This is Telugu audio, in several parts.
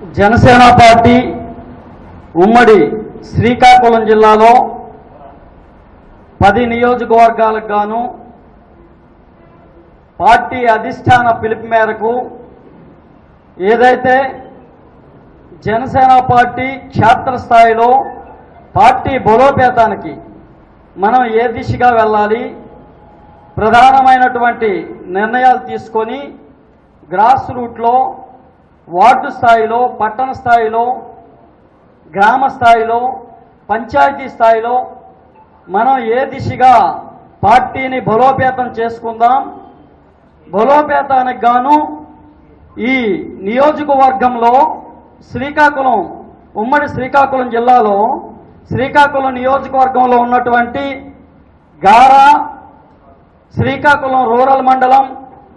జనసేన పార్టీ ఉమ్మడి శ్రీకాకుళం జిల్లాలో పది నియోజకవర్గాలకు గాను పార్టీ అధిష్టాన పిలుపు మేరకు ఏదైతే జనసేన పార్టీ క్షేత్రస్థాయిలో పార్టీ బలోపేతానికి మనం ఏ దిశగా వెళ్ళాలి ప్రధానమైనటువంటి నిర్ణయాలు తీసుకొని గ్రాస్ రూట్లో వార్డు స్థాయిలో పట్టణ స్థాయిలో గ్రామ స్థాయిలో పంచాయతీ స్థాయిలో మనం ఏ దిశగా పార్టీని బలోపేతం చేసుకుందాం బలోపేతానికి గాను ఈ నియోజకవర్గంలో శ్రీకాకుళం ఉమ్మడి శ్రీకాకుళం జిల్లాలో శ్రీకాకుళం నియోజకవర్గంలో ఉన్నటువంటి గారా శ్రీకాకుళం రూరల్ మండలం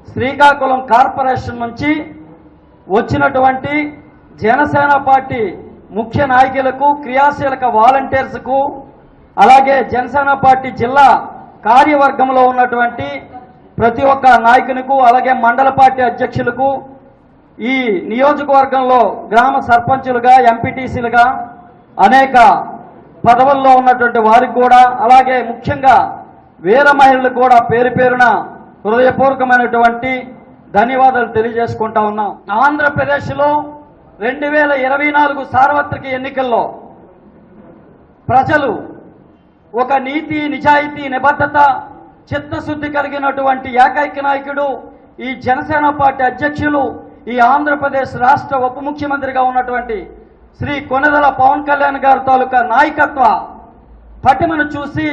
శ్రీకాకుళం కార్పొరేషన్ నుంచి వచ్చినటువంటి జనసేన పార్టీ ముఖ్య నాయకులకు క్రియాశీలక వాలంటీర్స్కు అలాగే జనసేన పార్టీ జిల్లా కార్యవర్గంలో ఉన్నటువంటి ప్రతి ఒక్క నాయకునికు అలాగే మండల పార్టీ అధ్యక్షులకు ఈ నియోజకవర్గంలో గ్రామ సర్పంచులుగా ఎంపీటీసీలుగా అనేక పదవుల్లో ఉన్నటువంటి వారికి కూడా అలాగే ముఖ్యంగా వీర మహిళలకు కూడా పేరు పేరున హృదయపూర్వకమైనటువంటి ధన్యవాదాలు తెలియజేసుకుంటా ఉన్నాం. ఆంధ్రప్రదేశ్లో రెండు వేల ఇరవై నాలుగు సార్వత్రిక ఎన్నికల్లో ప్రజలు ఒక నీతి నిజాయితీ నిబద్ధత చిత్తశుద్ధి కలిగినటువంటి ఏకైక నాయకుడు ఈ జనసేన పార్టీ అధ్యక్షులు ఈ ఆంధ్రప్రదేశ్ రాష్ట్ర ఉప ముఖ్యమంత్రిగా ఉన్నటువంటి శ్రీ కొనదల పవన్ కళ్యాణ్ గారి తాలూకా నాయకత్వ పటిమను చూసి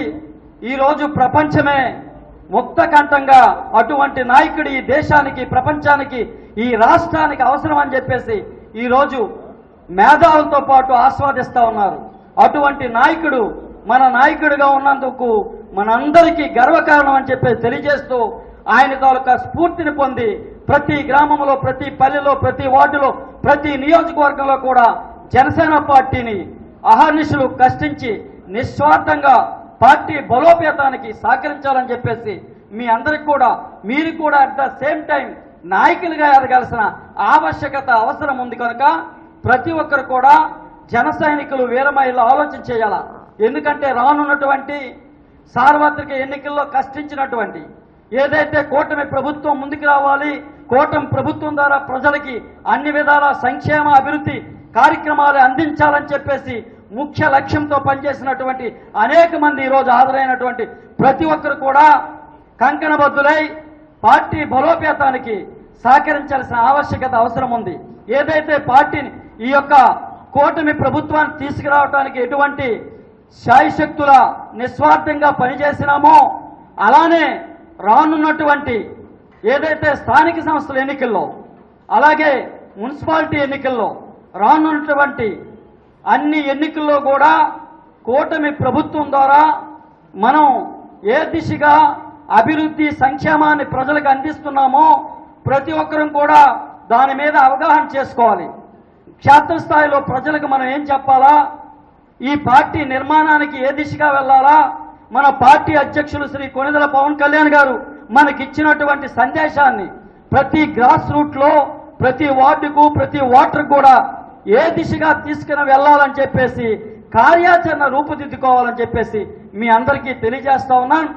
ఈరోజు ప్రపంచమే ముక్తకంఠంగా అటువంటి నాయకుడు ఈ దేశానికి ప్రపంచానికి ఈ రాష్ట్రానికి అవసరం అని చెప్పేసి ఈరోజు మేధావులతో పాటు ఆస్వాదిస్తూ ఉన్నారు. అటువంటి నాయకుడు మన నాయకుడిగా ఉన్నందుకు మనందరికీ గర్వకారణం అని చెప్పేసి తెలియజేస్తూ ఆయన తాలూకా స్ఫూర్తిని పొంది ప్రతి గ్రామంలో ప్రతి పల్లెలో ప్రతి వార్డులో ప్రతి నియోజకవర్గంలో కూడా జనసేన పార్టీని అహర్నిశలు కష్టించి నిస్వార్థంగా పార్టీ బలోపేతానికి సహకరించాలని చెప్పేసి మీ అందరికి కూడా మీరు కూడా అట్ ద సేమ్ టైం నాయకులుగా ఎదగాల్సిన ఆవశ్యకత అవసరం ఉంది కనుక ప్రతి ఒక్కరు కూడా జన సైనికులు వీరమహిళలు ఆలోచన చేయాల. ఎందుకంటే రానున్నటువంటి సార్వత్రిక ఎన్నికల్లో కష్టించినటువంటి ఏదైతే కూటమి ప్రభుత్వం ముందుకు రావాలి కూటమి ప్రభుత్వం ద్వారా ప్రజలకి అన్ని విధాల సంక్షేమ అభివృద్ధి కార్యక్రమాలు అందించాలని చెప్పేసి ముఖ్య లక్ష్యంతో పనిచేసినటువంటి అనేక మంది ఈరోజు హాజరైనటువంటి ప్రతి ఒక్కరు కూడా కంకణబద్దులై పార్టీ బలోపేతానికి సహకరించాల్సిన ఆవశ్యకత అవసరం ఉంది. ఏదైతే పార్టీని ఈ యొక్క కూటమి ప్రభుత్వాన్ని తీసుకురావడానికి ఎటువంటి శాయశక్తుల నిస్వార్థంగా పనిచేసినామో అలానే రానున్నటువంటి ఏదైతే స్థానిక సంస్థల ఎన్నికల్లో అలాగే మున్సిపాలిటీ ఎన్నికల్లో రానున్నటువంటి అన్ని ఎన్నికల్లో కూడా కూటమి ప్రభుత్వం ద్వారా మనం ఏ దిశగా అభివృద్ధి సంక్షేమాన్ని ప్రజలకు అందిస్తున్నామో ప్రతి ఒక్కరం కూడా దాని మీద అవగాహన చేసుకోవాలి. క్షేత్రస్థాయిలో ప్రజలకు మనం ఏం చెప్పాలా? ఈ పార్టీ నిర్మాణానికి ఏ దిశగా వెళ్ళాలా? మన పార్టీ అధ్యక్షులు శ్రీ కొనిదల పవన్ కళ్యాణ్ గారు మనకిచ్చినటువంటి సందేశాన్ని ప్రతి గ్రాస్ రూట్లో ప్రతి వార్డుకు ప్రతి ఓటర్ కూడా ఏ దిశగా తీసుకుని వెళ్ళాలని చెప్పేసి కార్యాచరణ రూపుదిద్దుకోవాలని చెప్పేసి మీ అందరికీ తెలియజేస్తా ఉన్నాను.